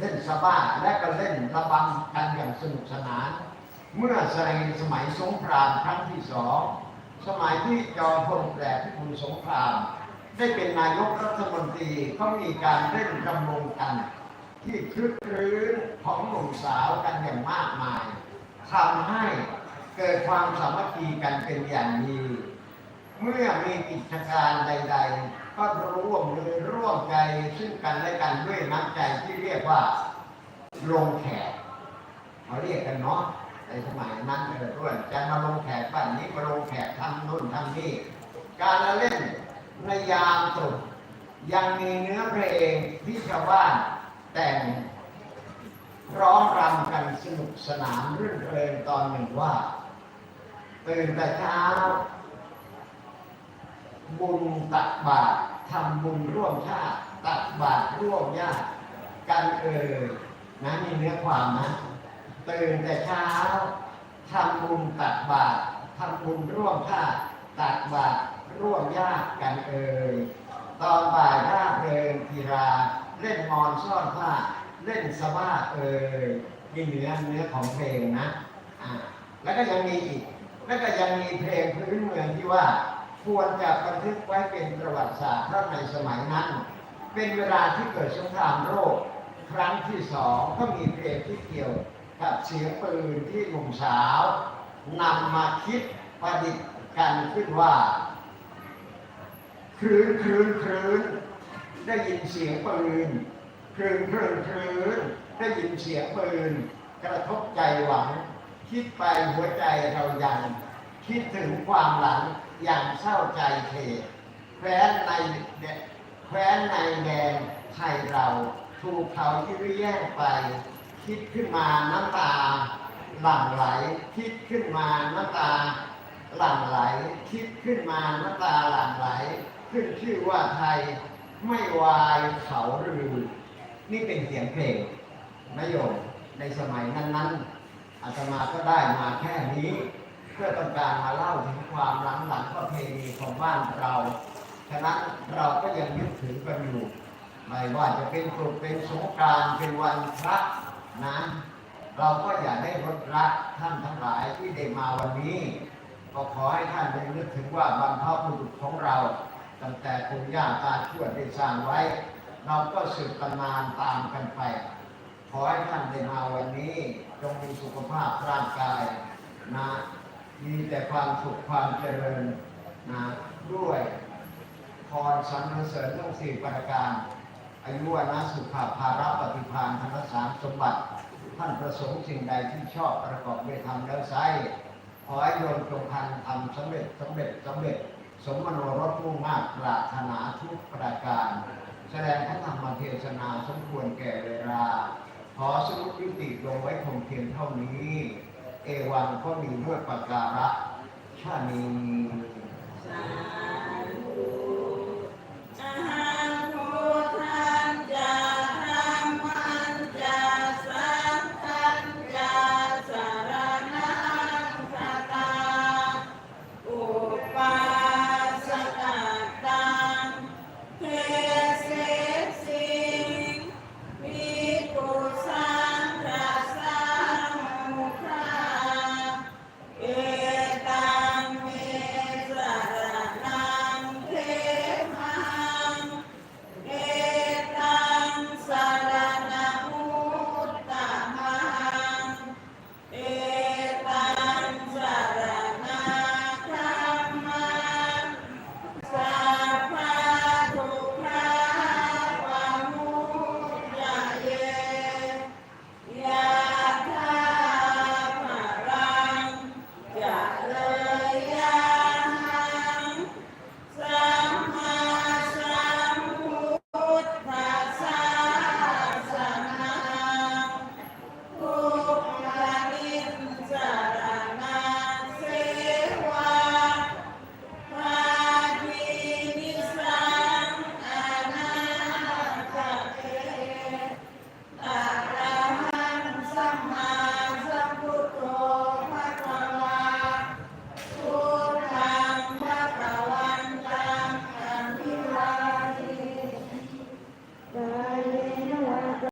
เล่นสบ้าและก็เล่นระบำกันอย่างสนุกสนาน เมื่อสมัยสมัยสงครามครั้งที่สองสมัยที่จอมพลแปลพิบูลสงคราม ได้เป็นนายกรัฐมนตรีก็มีการเล่นรำวงกัน ที่คลึกครื้นของหนุ่มสาวกันอย่างมากมายทำให้เกิดความสามัคคีกันเป็นอย่างดี เมื่อมีกิจการใด ๆ ก็ร่วมมือร่วมใจซึ่งกันและกันด้วยน้ำใจที่เรียกว่าลงแขกเขาเรียกกันเนาะในสมัยนั้นเออด้วยจะมาลงแขกบ้านนี้มาลงแขกทำนู่นทำนี่การละเล่นในยามตรุษยังมีเนื้อเพลงที่ชาวบ้านแต่งร้องรำกันสนุกสนานรื่นเริงตอนหนึ่งว่า ตื่นแต่เช้า บุญตักบาตรทำบุญร่วมชาติตักบาตรร่วมญาติกันเอ่ยนะมีเนื้อความนะตื่นแต่เช้าทำบุญตักบาตรทำบุญร่วมชาติตักบาตรร่วมญาติกันเอ่ยตอนบ่ายร่าเพลินกีฬาเล่นมอนซ่อนผ้าเล่นสบ้าเอ่ยนี่เนื้อเนื้อของเพลงนะอ่าแล้วก็ยังมีอีกแล้วก็ยังมีเพลงพื้นเมืองที่ว่า ควรจะบันทึกไว้เป็นประวัติศาสตร์เพราะในสมัยนั้น เป็นเวลาที่เกิดสงครามโลกครั้งที่สองก็มีเพลงที่เกี่ยวกับเสียงปืนที่หนุ่มสาวนำมาคิดประดิษฐ์กันขึ้นว่าครื้นครื้นครื้นได้ยินเสียงปืนครื้นครื้นครื้นได้ยินเสียงปืนกระทบใจหวัง คิดไปหัวใจเรายัง คิดถึงความหลังอย่างเศร้าใจเทแคว้นในแคว้นในแดนไทยเราถูกเขาที่ริแย่งไป คิดขึ้นมาน้ำตาหลั่งไหล คิดขึ้นมาน้ำตาหลั่งไหล คิดขึ้นมาน้ำตาหลั่งไหล ขึ้นชื่อว่าไทยไม่วายเขารือนี่เป็นเสียงเพลงนโยมในสมัยนั้นๆอาตมาก็ได้มาแค่นี้ เพื่อต้องการมาเล่าถึงความลังหลังประเพณีของบ้านเรา ฉะนั้นเราก็ยังยึดถือกันอยู่ ไม่ว่าจะเป็นตรุษเป็นสงการเป็นวันพระนะเราก็อย่าได้ลดละท่านทั้งหลายที่ได้มาวันนี้ ก็ขอให้ท่านได้นึกถึงว่าบรรพบุรุษของเรา ตั้งแต่ปู่ย่าตาทวดได้สร้างไว้ เราก็สืบตำนานตามกันไป ขอให้ท่านได้มาวันนี้ จงมีสุขภาพร่างกายนะ มีแต่ความสุขความเจริญนะด้วยพรสรรเสริญทั้งสี่ประการ อายุวนะสุขภาระปฏิภาณธนสารสมบัติ ท่านประสงค์สิ่งใดที่ชอบประกอบด้วยธรรมแล้วไซขอให้โยมจงพันทำสำเร็จสำเร็จสำเร็จ สมมโนรสมุ่งมากปรารถนาทุกประการ แสดงพระธรรมเทศนาสมควรแก่เวลา ขอสรุปยุติลงไว้คงเพียงเท่านี้ เอวังก็มีด้วยประการะชานี